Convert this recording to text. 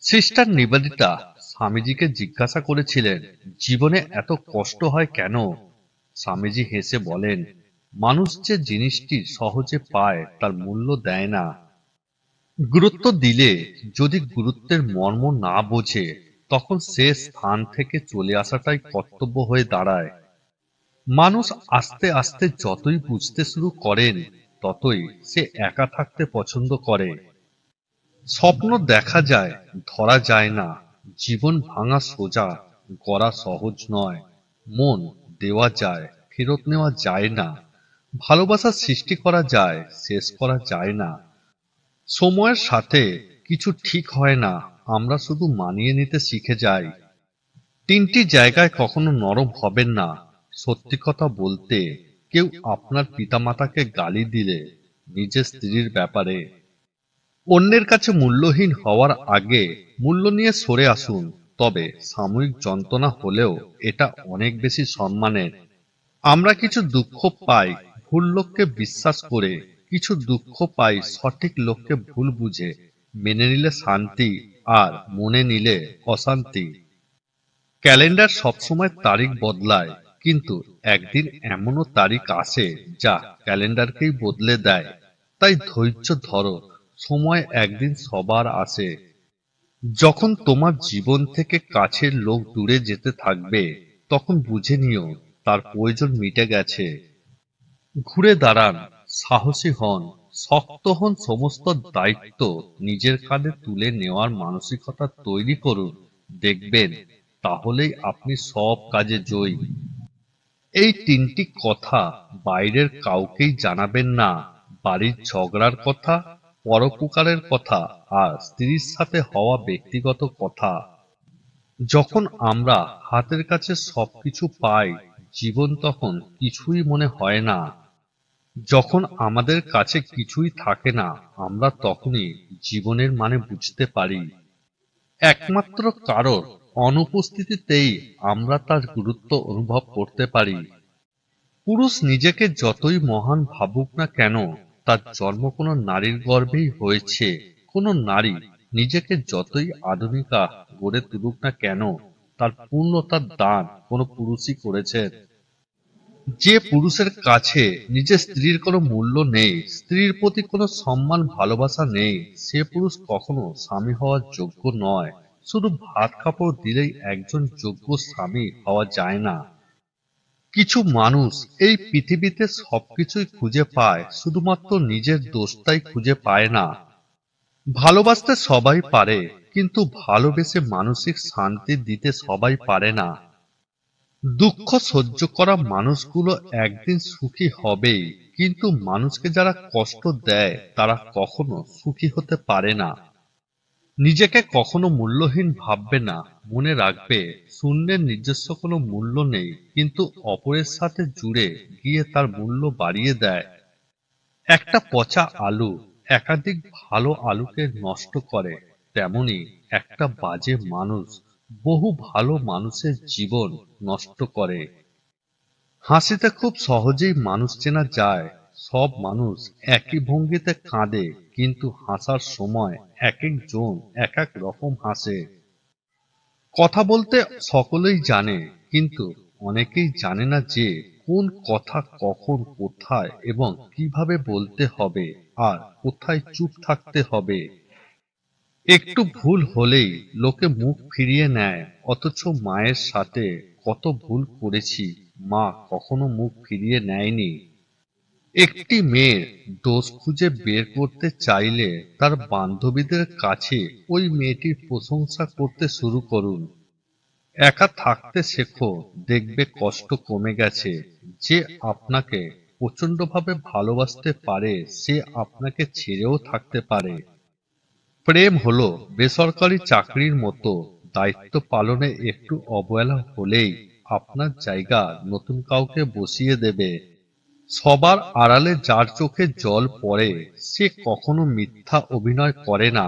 Sister Nivedita স্বামীজিকে জিজ্ঞাসা করেছিলেন, জীবনে এত কষ্ট হয় কেন? স্বামীজি হেসে বলেন, মানুষ যে জিনিসটি সহজে পায় তার মূল্য দেয় না। গুরুত্ব দিলে যদি গুরুত্বের মর্ম না বোঝে, তখন সে স্থান থেকে চলে আসাটাই কর্তব্য হয়ে দাঁড়ায়। মানুষ আস্তে আস্তে যতই বুঝতে শুরু করেন, ততই সে একা থাকতে পছন্দ করে। স্বপ্ন দেখা যায়, ধরা যায় না। জীবন ভাঙা সোজা, গড়া সহজ নয়। মন দেওয়া যায়, ফেরত নেওয়া যায় না। ভালোবাসা সৃষ্টি করা যায়, শেষ করা যায় না। সময়ের সাথে কিছু ঠিক হয় না, আমরা শুধু মানিয়ে নিতে শিখে যাই। তিনটি জায়গায় কখনো নরম হবেন না। সত্যি কথা বলতে, কেউ আপনার পিতামাতাকে গালি দিলে, নিজের স্ত্রীর ব্যাপারে অন্যের কাছে মূল্যহীন হওয়ার আগে মূল্য নিয়ে সরে আসুন, তবে সাময়িক যন্ত্রণা হলেও এটা অনেক বেশি সম্মানের। আমরা কিছু দুঃখ পাই, ভুল লোককে বিশ্বাস করে, কিছু দুঃখ পাই সঠিক লোককে ভুল বুঝে, মেনে নিলে শান্তি আর মনে নিলে অশান্তি। ক্যালেন্ডার সবসময় তারিখ বদলায়, কিন্তু একদিন এমনও তারিখ আসে যা ক্যালেন্ডারকেই বদলে দেয়। তাই ধৈর্য ধরো সময় একদিন সবার আসে। যখন তোমার জীবন থেকে কাছের লোক দূরে যেতে থাকবে, তখন বুঝে নিও তার প্রয়োজন মিটে গেছে। ঘুরে দাঁড়ান, সাহসী হন, শক্ত হন সমস্ত দায়িত্ব নিজের কাঁধে তুলে নেওয়ার মানসিকতা তৈরি করুন। দেখবেন, তাহলেই আপনি সব কাজে জয়ী। এই তিনটি কথা বাইরের কাউকেই জানাবেন না। বাড়ির ঝগড়ার কথা পরোপকারের কথা আর স্ত্রীর সাথে হওয়া ব্যক্তিগত কথা। যখন আমরা হাতের কাছে সবকিছু পাই, জীবন তখন কিছুই মনে হয় না। যখন আমাদের কাছে কিছুই থাকে না, আমরা তখনই জীবনের মানে বুঝতে পারি। একমাত্র কারোর অনুপস্থিতিতেই আমরা তার গুরুত্ব অনুভব করতে পারি। পুরুষ নিজেকে যতই মহান ভাবুক না কেন তার জন্ম কোনো নারীর গর্ভেই হয়েছে। কোনো নারী নিজেকে যতই আধুনিকা গড়ে তুলুক না কেন, তার পূর্ণতার দান কোনো পুরুষই করেছেন যে পুরুষের কাছে নিজের স্ত্রীর কোনো মূল্য নেই, স্ত্রীর প্রতি কোনো সম্মান, ভালোবাসা নেই, সে পুরুষ কখনো স্বামী হওয়ার যোগ্য নয়। শুধু ভাত কাপড় দিলেই একজন যোগ্য স্বামী হওয়া যায় না। কিছু মানুষ এই পৃথিবীতে সবকিছুই খুঁজে পায়, শুধুমাত্র নিজের দোষটাই খুঁজে পায় না। ভালোবাসতে সবাই পারে, কিন্তু ভালোবেসে মানসিক শান্তি দিতে সবাই পারে না। দুঃখ সহ্য করা মানুষগুলো একদিন সুখী হবেই, কিন্তু মানুষকে যারা কষ্ট দেয়, তারা কখনো সুখী হতে পারে না। নিজেকে কখনো মূল্যহীন ভাববে না, মনে রাখবে, শূন্যের নিজস্ব কোনো মূল্য নেই, কিন্তু অপরের সাথে জুড়ে গিয়ে তার মূল্য বাড়িয়ে দেয়। একটা পচা আলু একাধিক ভালো আলুকে নষ্ট করে, তেমনি একটা বাজে মানুষ বহু ভালো মানুষের জীবন নষ্ট করে। হাসিতে খুব সহজেই মানুষ চেনা যায় সব মানুষ একই ভঙ্গিতে কাঁদে, কিন্তু হাসার সময় এক একজন এক এক রকম হাসে। কথা বলতে সকলেই জানে, কিন্তু অনেকেই জানে না যে কোন কথা কখন কোথায় এবং কীভাবে বলতে হবে আর কোথায় চুপ থাকতে হবে। একটু ভুল হলেই লোকে মুখ ফিরিয়ে নেয়, অথচ মায়ের সাথে কত ভুল করেছি, মা কখনো মুখ ফিরিয়ে নেয়নি। একটি মেয়ের দোষ খুঁজে বের করতে চাইলে তার বান্ধবীদের কাছে ওই মেয়েটির প্রশংসা করতে শুরু করুন। একা থাকতে শেখো, দেখবে কষ্ট কমে গেছে। যে আপনাকে প্রচন্ডভাবে ভালোবাসতে পারে, সে আপনাকে ছেড়েও থাকতে পারে। প্রেম হলো বেসরকারি চাকরির মতো, দায়িত্ব পালনে একটু অবহেলা হলেই আপনার জায়গা নতুন কাউকে বসিয়ে দেবে। সবার আড়ালে যার চোখে জল পড়ে সে কখনো মিথ্যা অভিনয় করে না।